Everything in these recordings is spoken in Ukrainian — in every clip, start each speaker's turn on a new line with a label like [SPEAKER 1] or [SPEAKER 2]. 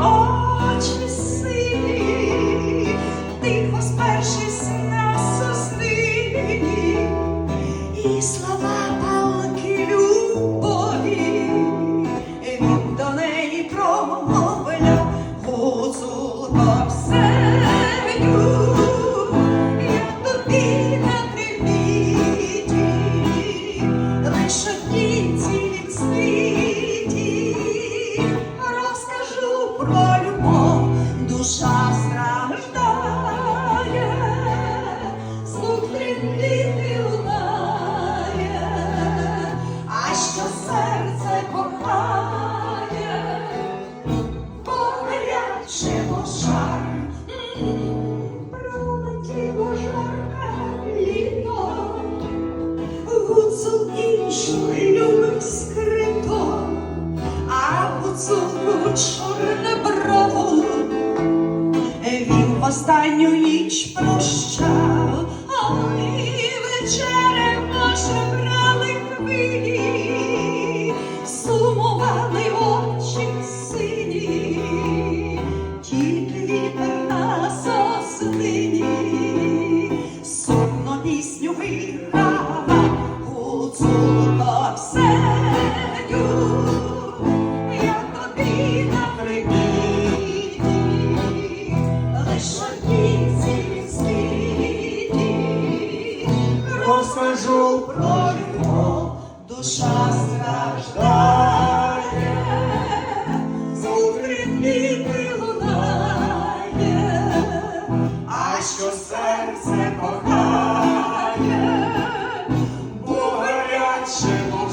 [SPEAKER 1] очі сині, тихо спершись на і слова душа страждає, звук лунає, а що серце кохає, Погарячимо жар, пролетіло жарке літо, гуцул іншу любить скрито, а гуцулку чорне останню ніч прощав, а ми вечерем наше брали хвилі, сумували очі сині, тільки вітер на соснині, сумно пісню виграла, розкажу про душа страждає, звук тремтіти лунає, а що серце кохає, бо гаряче мов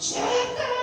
[SPEAKER 1] Чекай!